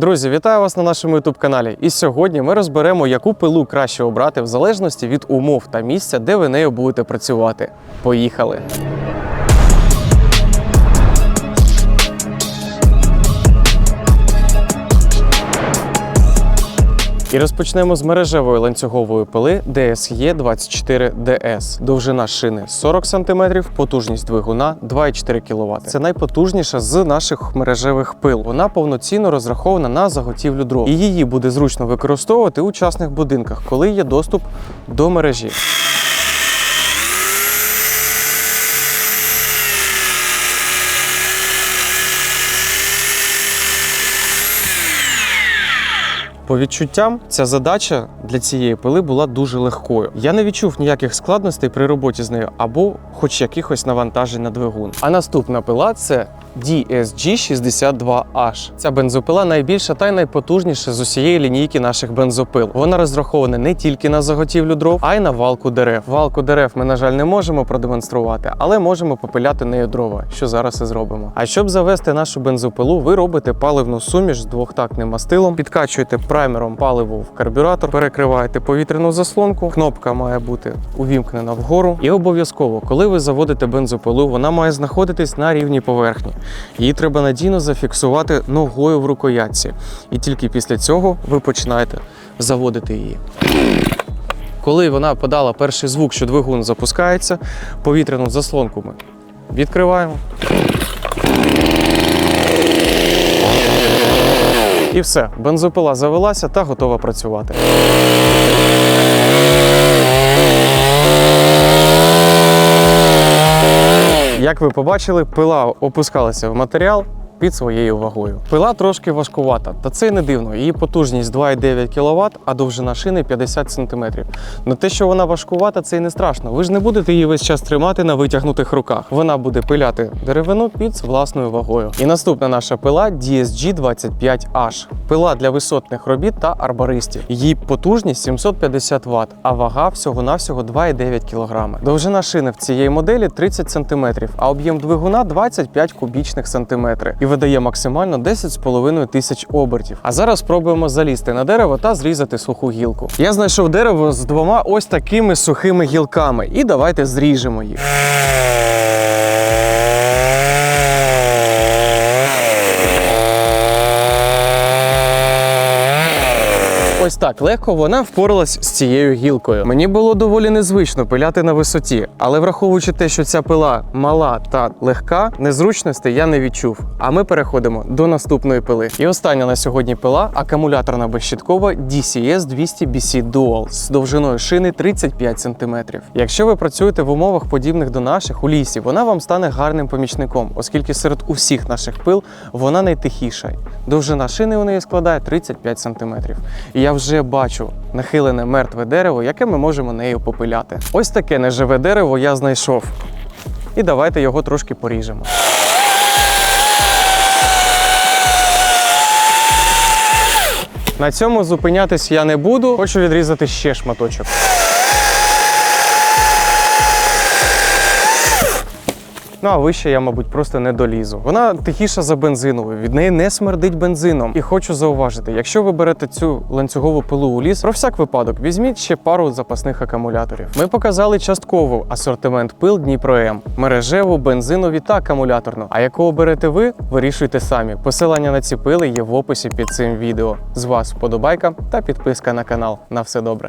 Друзі, вітаю вас на нашому youtube каналі. І сьогодні ми розберемо, яку пилу краще обрати в залежності від умов та місця, де ви нею будете працювати. Поїхали! І розпочнемо з мережевої ланцюгової пили DSE 24 DS. Довжина шини 40 см, потужність двигуна 2,4 кВт. Це найпотужніша з наших мережевих пил. Вона повноцінно розрахована на заготівлю дров. І її буде зручно використовувати у частних будинках, коли є доступ до мережі. По відчуттям, ця задача для цієї пили була дуже легкою. Я не відчув ніяких складностей при роботі з нею або хоч якихось навантажень на двигун. А наступна пила це DSG62H. Ця бензопила найбільша та й найпотужніша з усієї лінійки наших бензопил. Вона розрахована не тільки на заготівлю дров, а й на валку дерев. Валку дерев ми, на жаль, не можемо продемонструвати, але можемо попиляти нею дрова, що зараз і зробимо. А щоб завести нашу бензопилу, ви робите паливну суміш з двохтактним мастилом, підкачуєте праймером паливо в карбюратор, перекриваєте повітряну заслонку. Кнопка має бути увімкнена вгору. І обов'язково, коли ви заводите бензопилу, вона має знаходитись на рівній поверхні. Її треба надійно зафіксувати ногою в рукоятці. І тільки після цього ви починаєте заводити її. Коли вона подала перший звук, що двигун запускається, повітряну заслонку ми відкриваємо. І все, бензопила завелася та готова працювати. Як ви побачили, пила опускалася в матеріал під своєю вагою. Пила трошки важкувата, та це не дивно. Її потужність 2,9 кВт, а довжина шини 50 см. Но те, що вона важкувата, це й не страшно. Ви ж не будете її весь час тримати на витягнутих руках. Вона буде пиляти деревину під власною вагою. І наступна наша пила DSG 25H. Пила для висотних робіт та арбористів. Її потужність 750 Вт, а вага всього-навсього 2,9 кг. Довжина шини в цієї моделі 30 см, а об'єм двигуна 25 кубічних сантиметри і видає максимально 10,5 тисяч обертів. А зараз спробуємо залізти на дерево та зрізати суху гілку. Я знайшов дерево з двома ось такими сухими гілками, і давайте зріжемо їх. Ось так легко вона впоралась з цією гілкою. Мені було доволі незвично пиляти на висоті, але враховуючи те, що ця пила мала та легка, незручностей я не відчув. А ми переходимо до наступної пили. І остання на сьогодні пила акумуляторна безщиткова DCS 200 BC Dual з довжиною шини 35 см. Якщо ви працюєте в умовах подібних до наших у лісі, вона вам стане гарним помічником, оскільки серед усіх наших пил вона найтихіша. Довжина шини у неї складає 35 см. І я вже бачу нахилене мертве дерево, яке ми можемо нею попиляти. Ось таке неживе дерево я знайшов. І давайте його трошки поріжемо. На цьому зупинятись я не буду. Хочу відрізати ще шматочок. Ну а вище я, мабуть, просто не долізу. Вона тихіша за бензиновою, від неї не смердить бензином. І хочу зауважити, якщо ви берете цю ланцюгову пилу у ліс, про всяк випадок візьміть ще пару запасних акумуляторів. Ми показали частково асортимент пил Дніпро М, мережеву, бензинові та акумуляторну. А яку оберете ви, вирішуйте самі. Посилання на ці пили є в описі під цим відео. З вас вподобайка та підписка на канал. На все добре.